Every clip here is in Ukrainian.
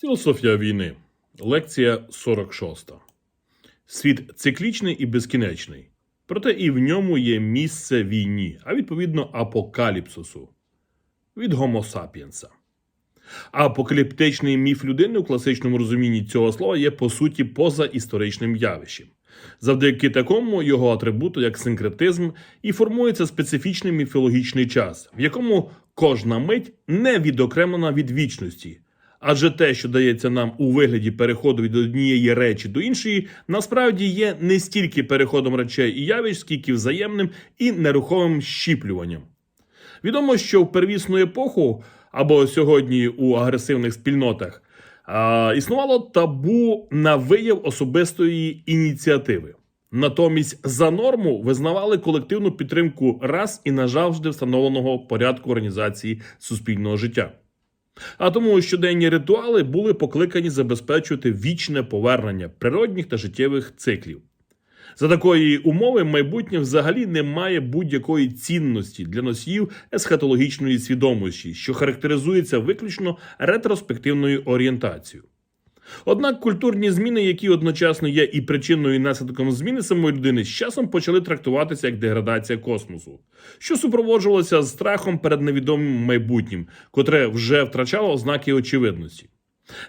Філософія війни. Лекція 46. Світ циклічний і безкінечний. Проте і в ньому є місце війні, а відповідно апокаліпсису від Гомо сапіенса. Апокаліптичний міф людини у класичному розумінні цього слова є по суті позаісторичним явищем. Завдяки такому його атрибуту, як синкретизм, і формується специфічний міфологічний час, в якому кожна мить не відокремлена від вічності. Адже те, що дається нам у вигляді переходу від однієї речі до іншої, насправді є не стільки переходом речей і явищ, скільки взаємним і нерухомим щіплюванням. Відомо, що в первісну епоху або сьогодні у агресивних спільнотах а, існувало табу на вияв особистої ініціативи. Натомість за норму визнавали колективну підтримку раз і назавжди встановленого порядку організації суспільного життя. А тому щоденні ритуали були покликані забезпечувати вічне повернення природних та життєвих циклів. За такої умови майбутнє взагалі не має будь-якої цінності для носіїв есхатологічної свідомості, що характеризується виключно ретроспективною орієнтацією. Однак культурні зміни, які одночасно є і причиною і наслідком зміни самої людини, з часом почали трактуватися як деградація космосу, що супроводжувалося страхом перед невідомим майбутнім, котре вже втрачало ознаки очевидності.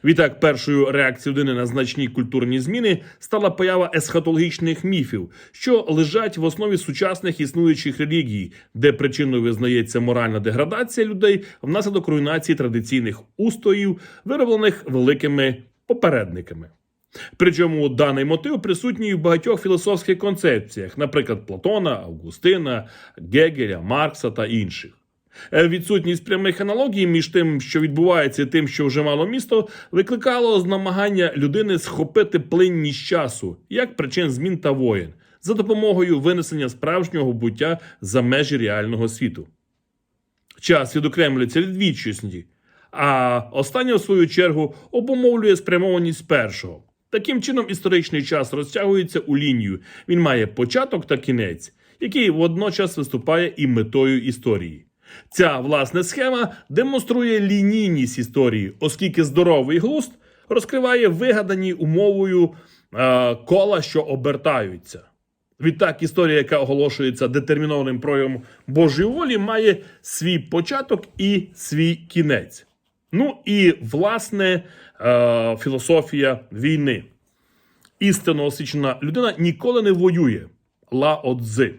Відтак, першою реакцією людини на значні культурні зміни стала поява есхатологічних міфів, що лежать в основі сучасних існуючих релігій, де причиною визнається моральна деградація людей внаслідок руйнації традиційних устоїв, вироблених великими попередниками. Причому даний мотив присутній в багатьох філософських концепціях, наприклад, Платона, Августина, Гегеля, Маркса та інших. Е, Відсутність прямих аналогій між тим, що відбувається, і тим, що вже мало місто, викликало намагання людини схопити плинність часу як причин змін та воєн за допомогою винесення справжнього буття за межі реального світу. Час відокремлюється від вічності, а останнє, в свою чергу, обумовлює спрямованість першого. Таким чином, історичний час розтягується у лінію. Він має початок та кінець, який водночас виступає і метою історії. Ця власне схема демонструє лінійність історії, оскільки здоровий глузд розкриває вигадані умовою е, кола, що обертаються. Відтак, історія, яка оголошується детермінованим проявом Божої волі, має свій початок і свій кінець. Ну і власне е, філософія війни. Істинно освічена людина ніколи не воює. Ла-Отзи.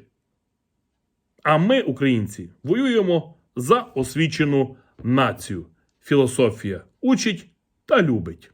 А ми, українці, воюємо за освічену націю. Філософія учить та любить.